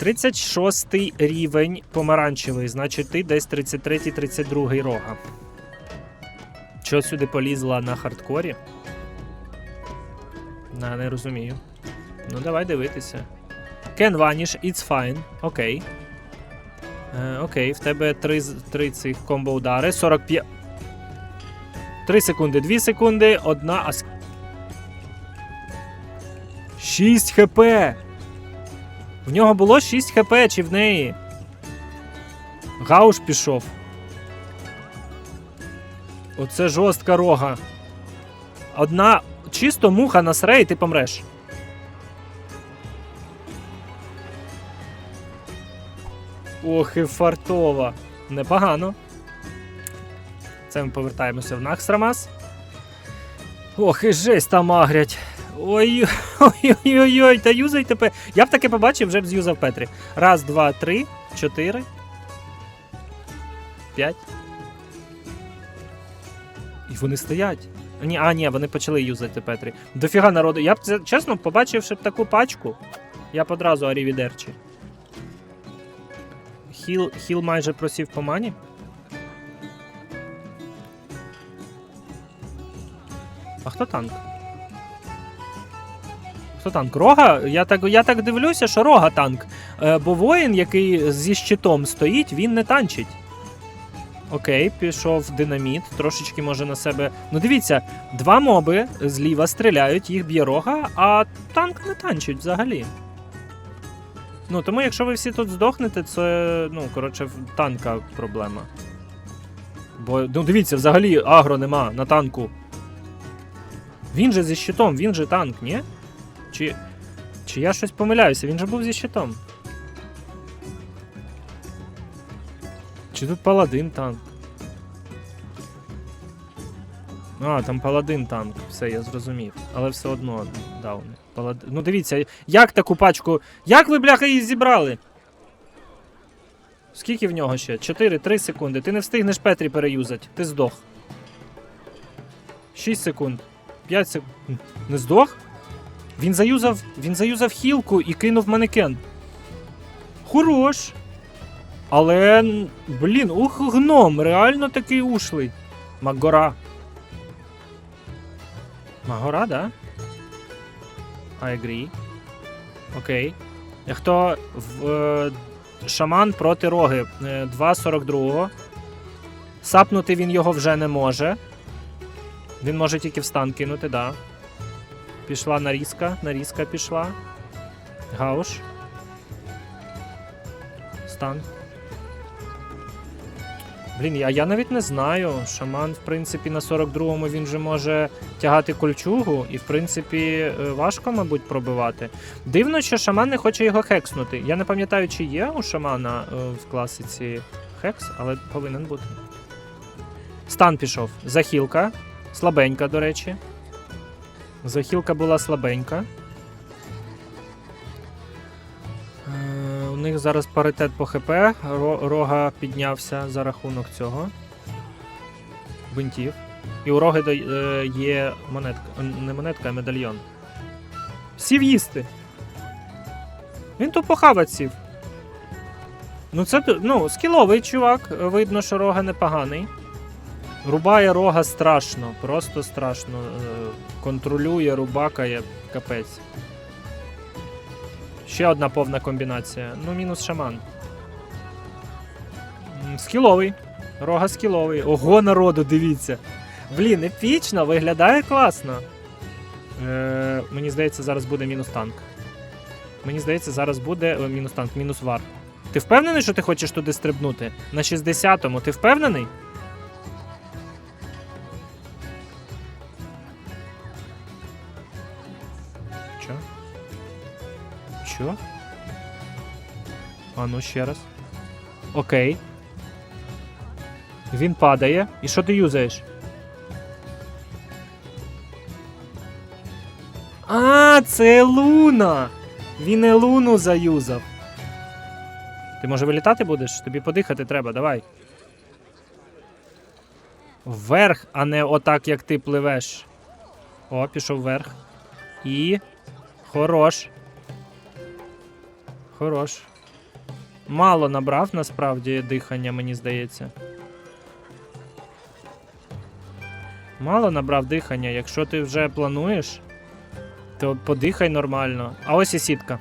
36 рівень помаранчевий, значить ти десь 33-32 рога. Що сюди полізла на хардкорі? На, не розумію. Ну, давай дивитися. Can vanish, it's fine. Окей. Е, окей, в тебе 3, 3 цих комбо удари. 45. 3 секунди, 2 секунди, одна. А... ск- 6 хп! В нього було 6 хп, чи в неї? Гауш пішов. Оце жорстка рога. Одна чисто муха насре, і ти помреш. Ох, і фартова. Непогано. Це ми повертаємося в Наксрамас. Ох, і жесть там агрять. Ой, ой-ой-ой, та юзай тепер. Я б таке побачив, вже б з'юзав Петрі. Раз, два, три, чотири. П'ять. І вони стоять. Ні, а, ні, вони почали юзати Петрі. Дофіга народу. Я б це, чесно, побачивши б таку пачку, я б одразу арівідерчі. Хіл, хіл майже просів по мані. А хто танк? Хто танк? Рога? Я так, я так дивлюся, що рога танк. Е, бо воїн, який зі щитом стоїть, він не танчить. Окей, пішов динаміт, трошечки може на себе. Ну дивіться, два моби зліва стріляють, їх б'є рога, а танк не танчить взагалі. Ну, тому якщо ви всі тут здохнете, це, ну, коротше, танка проблема. Бо, ну дивіться, взагалі агро нема на танку. Він же зі щитом, він же танк, ні? Чи. Чи я щось помиляюся? Він же був зі щитом. Чи тут паладин танк? А, там паладин танк, все, я зрозумів. Але все одно дауни. Паладин. Ну дивіться, як таку пачку. Як ви, бляха, її зібрали? Скільки в нього ще? 4-3 секунди. Ти не встигнеш Петрі переюзати. Ти здох. 6 секунд. 5 секунд. Не здох? Він заюзав. Він заюзав хілку і кинув манекен. Хорош. Але, блін, ух, гном, реально такий ушлий. Магора. Магора, да? I agree. Окей. Е, Хто в е, шаман проти роги е, 2.42. Сапнути він його вже не може. Він може тільки в стан кинути, да. Пішла нарізка, нарізка пішла. Гауш. Стан. Блін, я, я навіть не знаю. Шаман, в принципі, на 42-му він же може тягати кольчугу, і, в принципі, е, важко, мабуть, пробивати. Дивно, що шаман не хоче його хекснути. Я не пам'ятаю, чи є у шамана е, в класиці хекс, але повинен бути. Стан пішов. Захілка. Слабенька, до речі. Захілка була слабенька. Е, У них зараз паритет по ХП. Рога піднявся за рахунок цього. Бинтів. І у роги е, є монетка. е, Не монетка, а медальйон. Сів їсти. Він тупо хавать сів. Ну, це ну, скіловий чувак. Видно, що рога непоганий. Рубає рога страшно, просто страшно. Е, Контролює, рубакає, капець. Ще одна повна комбінація. Ну, мінус шаман. Скіловий. Рога скіловий. Ого, народу, дивіться. Блін, епічно, виглядає класно. Е, мені здається, зараз буде мінус танк. Мені здається, зараз буде е, мінус танк, мінус вар. Ти впевнений, що ти хочеш туди стрибнути? На 60-му, ти впевнений? А ну ще раз. Окей. Він падає. І що ти юзаєш? А, це Луна! Він і Луну заюзав. Ти може вилітати будеш? Тобі подихати треба, давай. Вверх, а не отак, як ти пливеш. О, пішов вверх. І. Хорош. Хорош. Мало набрав насправді дихання, мені здається. Мало набрав дихання. Якщо ти вже плануєш, то подихай нормально. А ось і сітка.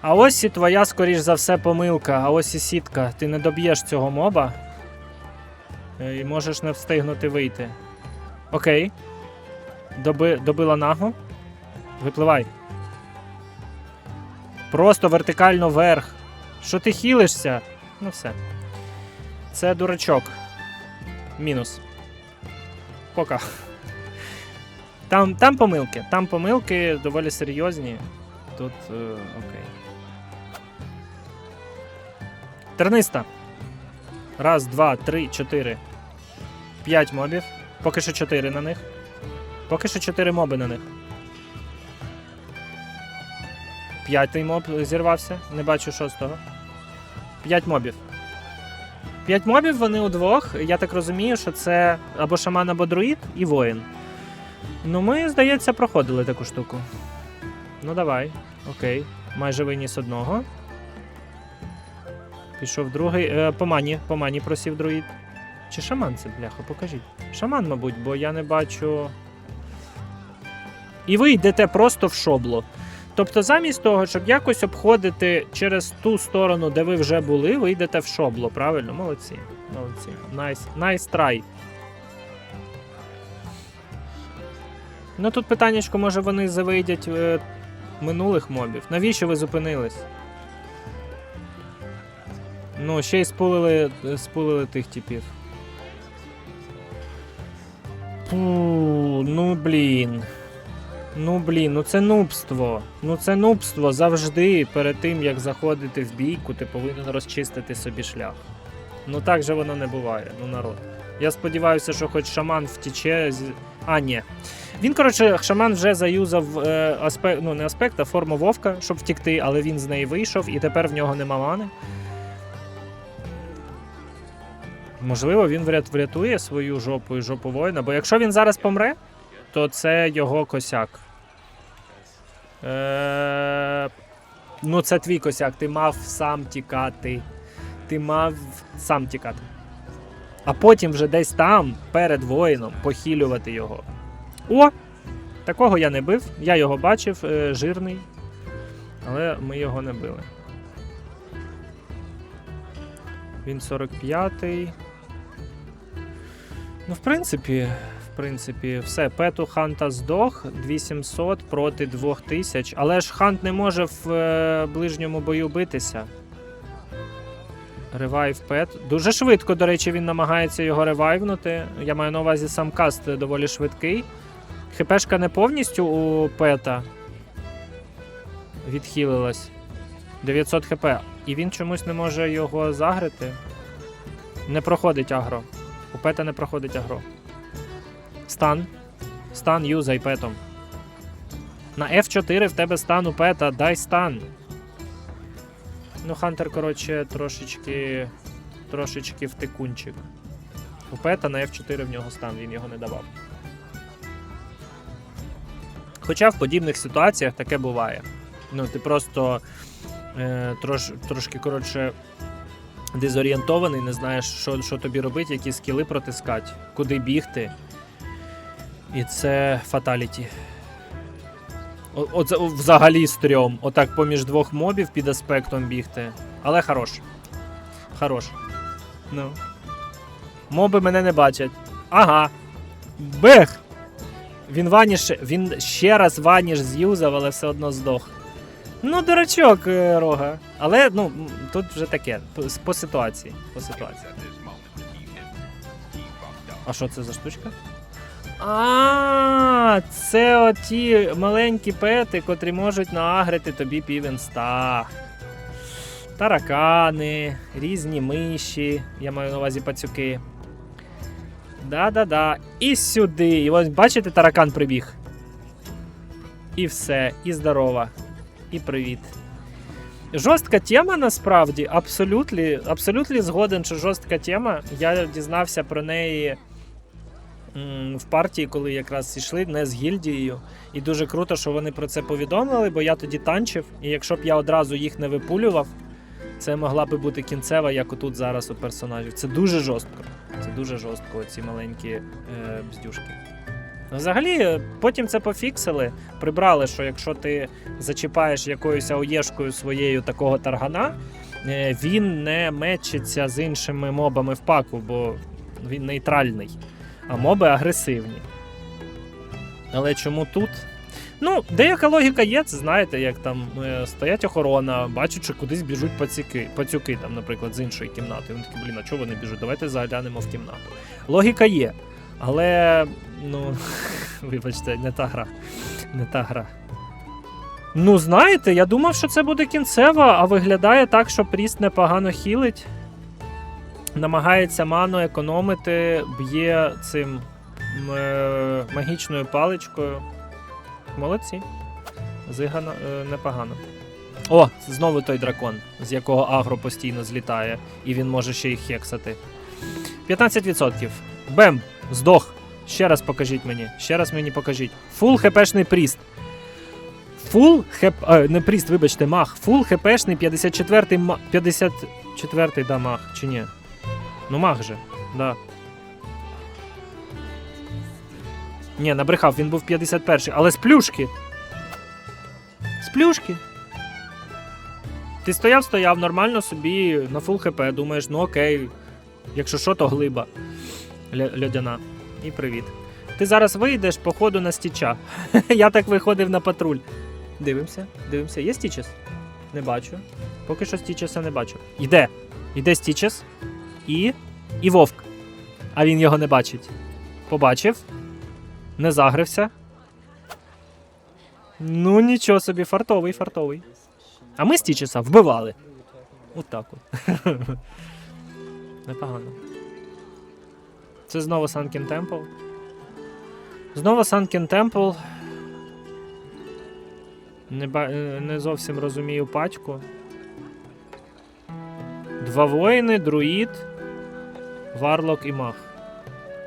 А ось і твоя, скоріш за все, помилка. А ось і сітка. Ти не доб'єш цього моба. е, І можеш не встигнути вийти. Окей. Доби, добила нагу. Випливай. Просто вертикально вверх. Що ти хілишся? Ну все. Це дурачок. Мінус. Пока. Там, там помилки. Там помилки доволі серйозні. Тут е, окей. Терниста. Раз, два, три, чотири. П'ять мобів. Поки що чотири на них. Поки що чотири моби на них. П'ятий моб зірвався. Не бачу шостого. П'ять мобів. П'ять мобів вони удвох. Я так розумію, що це або шаман, або друїд і воїн. Ну, ми, здається, проходили таку штуку. Ну, давай. Окей. Майже виніс одного. Пішов другий. Е, по мані, по мані просів друїд. Чи шаман це, бляха, покажіть. Шаман, мабуть, бо я не бачу. І ви йдете просто в шобло. Тобто, замість того, щоб якось обходити через ту сторону, де ви вже були, ви йдете в шобло, правильно? Молодці. Молодці. Найс. Найс трай. Ну тут питаннячко, може вони завидять е, минулих мобів. Навіщо ви зупинились? Ну, ще й спулили, спулили тих типів. Фу, ну блін. Ну блін, ну це нубство. Ну це нубство завжди перед тим, як заходити в бійку, ти повинен розчистити собі шлях. Ну так же воно не буває, ну народ. Я сподіваюся, що хоч шаман втіче. А, ні. Він, коротше, шаман вже заюзав е, аспект, ну не аспект, а форму вовка, щоб втікти, але він з неї вийшов, і тепер в нього нема мани. Можливо, він врятує свою жопу і жопу воїна, бо якщо він зараз помре, то це його косяк. Е... Ну, це твій косяк. Ти мав сам тікати. Ти мав сам тікати. А потім вже десь там, перед воїном, похилювати його. О! Такого я не бив. Я його бачив, е, жирний. Але ми його не били. Він 45-й. Ну, в принципі, принципі, все. Пету Ханта здох 2700 проти 2000. Але ж Хант не може в е, ближньому бою битися. Ревайв Пет. Дуже швидко, до речі, він намагається його ревайвнути. Я маю на увазі сам каст доволі швидкий. ХПшка не повністю у Пета відхилилась. 900 хп. І він чомусь не може його загрити. Не проходить агро. У Пета не проходить агро. Стан. Стан юзай петом. На F4 в тебе стан у пета, дай стан. Ну, Хантер, коротше, трошечки. Трошечки втикунчик. У пета на F4 в нього стан, він його не давав. Хоча в подібних ситуаціях таке буває. Ну, ти просто е, трош, трошки, коротше, дезорієнтований, не знаєш, що, що тобі робити, які скіли протискати, куди бігти. І це фаталіті. О- Оце взагалі стрьом. Отак поміж двох мобів під аспектом бігти. Але хорош. Хорош. Ну. Моби мене не бачать. Ага. Бех! Він ваніш. Він ще раз ваніш з'юзав, але все одно здох. Ну, дурачок, е, рога. Але ну, тут вже таке. По, по ситуації. По ситуації. А що це за штучка? А, це оті маленькі пети, котрі можуть наагрити тобі півінста. Таракани, різні миші, я маю на увазі пацюки. Да-да-да. І сюди. І ось бачите, таракан прибіг. І все, і здорова. І привіт. Жорстка тема насправді, абсолютно, абсолютно згоден, що жорстка тема. Я дізнався про неї в партії, коли якраз йшли не з гільдією. І дуже круто, що вони про це повідомили, бо я тоді танчив, і якщо б я одразу їх не випулював, Це могла би бути кінцева, як отут зараз у персонажів. Це дуже жорстко. Це дуже жорстко, ці маленькі е, бздюшки. Взагалі, е, потім це пофіксили, прибрали, що якщо ти зачіпаєш якоюсь аоєшкою своєю такого таргана, е, він не мечиться з іншими мобами в паку, бо він нейтральний. А моби агресивні. Але чому тут? Ну, деяка логіка є, це знаєте, як там е, стоять охорона, бачать, що кудись біжуть пацюки, пацюки там, наприклад, з іншої кімнати. Вони такі, блін, а чого вони біжуть? Давайте заглянемо в кімнату. Логіка є. Але, ну, вибачте, не та гра. Не та гра. Ну, знаєте, я думав, що це буде кінцева, а виглядає так, що Пріст непогано хілить. Намагається ману економити, б'є цим е, магічною паличкою. Молодці. Зигано е, непогано. О, знову той дракон, з якого агро постійно злітає, і він може ще їх хексати. 15%. Бем! Здох. Ще раз покажіть мені. Ще раз мені покажіть. Фул хпшний пріст. Фул хп. Е, не пріст, вибачте, маг. Фул хпшний 54-й ма... 54-й, да, маг, чи ні? Ну, маг же, да. Ні, набрехав, він був 51-й, але з плюшки. З плюшки. Ти стояв, стояв, нормально собі на фул хп, думаєш, ну окей, якщо що, то глиба льодяна. І привіт. Ти зараз вийдеш, походу, на стіча. Я так виходив на патруль. Дивимося, дивимося. Є стічес? Не бачу. Поки що стічеса не бачу. Йде. Йде стічес. І. І вовк. А він його не бачить. Побачив. Не загрився. Ну, нічого собі, фартовий, фартовий. А ми стічеса вбивали. От так от. Непогано. Це знову Санкін Темпл. Знову Санкін Темпл. Не, ба... е, не зовсім розумію пачку. Два воїни, друїд, варлок і маг.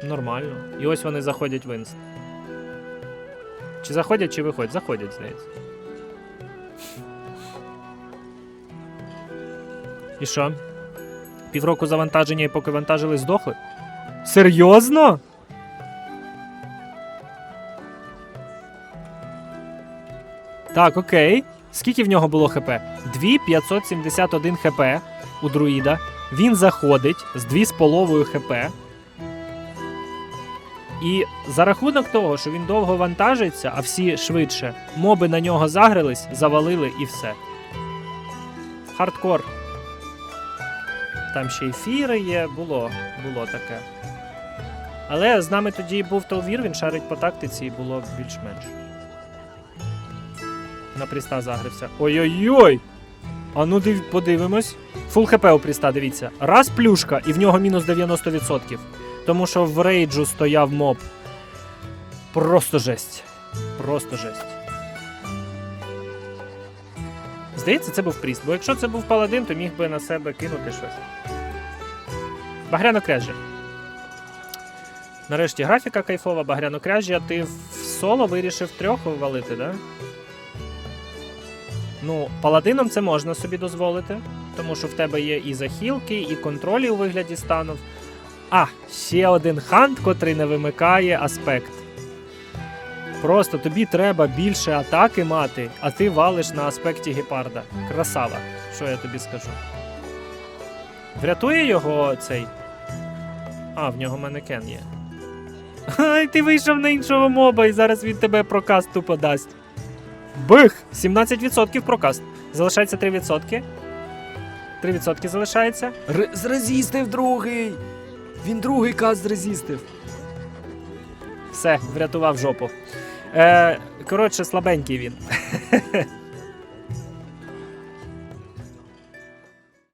Нормально. І ось вони заходять в інст. Чи заходять, чи виходять? Заходять, здається. І що? Півроку завантаження і поки вантажили, здохли? Серйозно? Так, окей. Скільки в нього було хп? 2571 хп у друїда. Він заходить з 2,5 хп. І за рахунок того, що він довго вантажиться, а всі швидше, моби на нього загрились, завалили і все. Хардкор. Там ще й фіри є, було, було таке. Але з нами тоді був Толвір, він шарить по тактиці і було більш-менш. На Пріста загрився. Ой-ой-ой! А ну див, подивимось. Фул хп у Пріста, дивіться. Раз плюшка, і в нього мінус 90%. Тому що в рейджу стояв моб. Просто жесть. Просто жесть. Здається, це був Пріст, бо якщо це був паладин, то міг би на себе кинути щось. Багряно. Нарешті графіка кайфова, багряно кряжі, ти в соло вирішив трьох валити, да? Ну, паладином це можна собі дозволити, тому що в тебе є і захілки, і контролі у вигляді станов. А, ще один хант, котрий не вимикає аспект. Просто тобі треба більше атаки мати, а ти валиш на аспекті гепарда. Красава, що я тобі скажу. Врятує його цей. А, в нього манекен є. Ай, ти вийшов на іншого моба і зараз він тебе прокаст тупо дасть. Бих! 17% прокаст. Залишається 3%. 3% залишається. Р- зрезістив другий! Він другий каз зрезістив. Все, врятував жопу. Е, коротше, слабенький він.